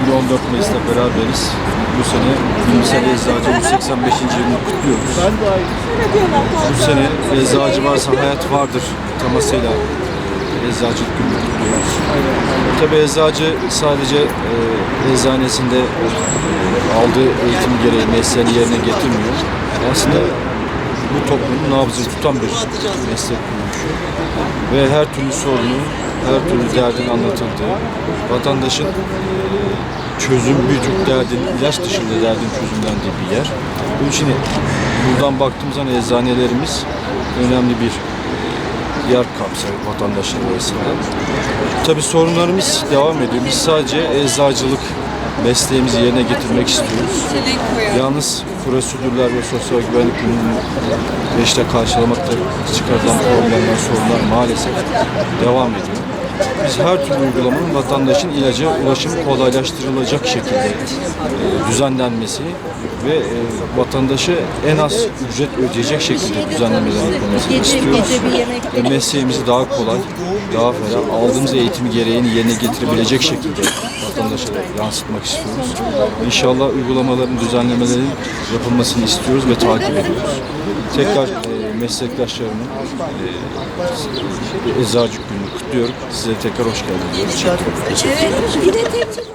14 Mayıs'ta beraberiz. Bu sene Bilimsel Eczacı 185. yılını kutluyoruz. Bu sene eczacı varsa hayat vardır temasıyla eczacılık gününü kutluyoruz. Tabii eczacı sadece e, eczanesinde e, aldığı eğitim gereği mesleğini yerine getirmiyor. Aslında bu toplumun nabzını tutan bir meslek kuruluşu. Ve her türlü sorunu, her türlü derdin anlatıldığı, vatandaşın çözüm birçok derdin, ilaç dışında derdin çözümlendiği bir yer. Bunun için buradan baktığımız zaman eczanelerimiz önemli bir yer kapsar vatandaşlar arasında. Tabii sorunlarımız devam ediyor. Biz sadece eczacılık mesleğimizi yerine getirmek istiyoruz. Yalnız prosedürler ve sosyal güvenlik ürününü beşte karşılamakta çıkarılan problemler, sorunlar maalesef devam ediyor. Biz her türlü uygulamanın vatandaşın ilaca ulaşımı kolaylaştırılacak şekilde e, düzenlenmesi ve e, vatandaşı en az ücret ödeyecek şekilde düzenlemeler yapılmasını istiyoruz. Ve mesleğimizi daha kolay, daha ferah, aldığımız eğitimi gereğini yerine getirebilecek şekilde vatandaşa yansıtmak istiyoruz. İnşallah uygulamaların, düzenlemelerin yapılmasını istiyoruz ve takip ediyoruz. Tekrar e, meslektaşlarımın e, Eczacı Günü'nü kutluyorum. Size tekrar hoş geldiniz. Evet, bir de tek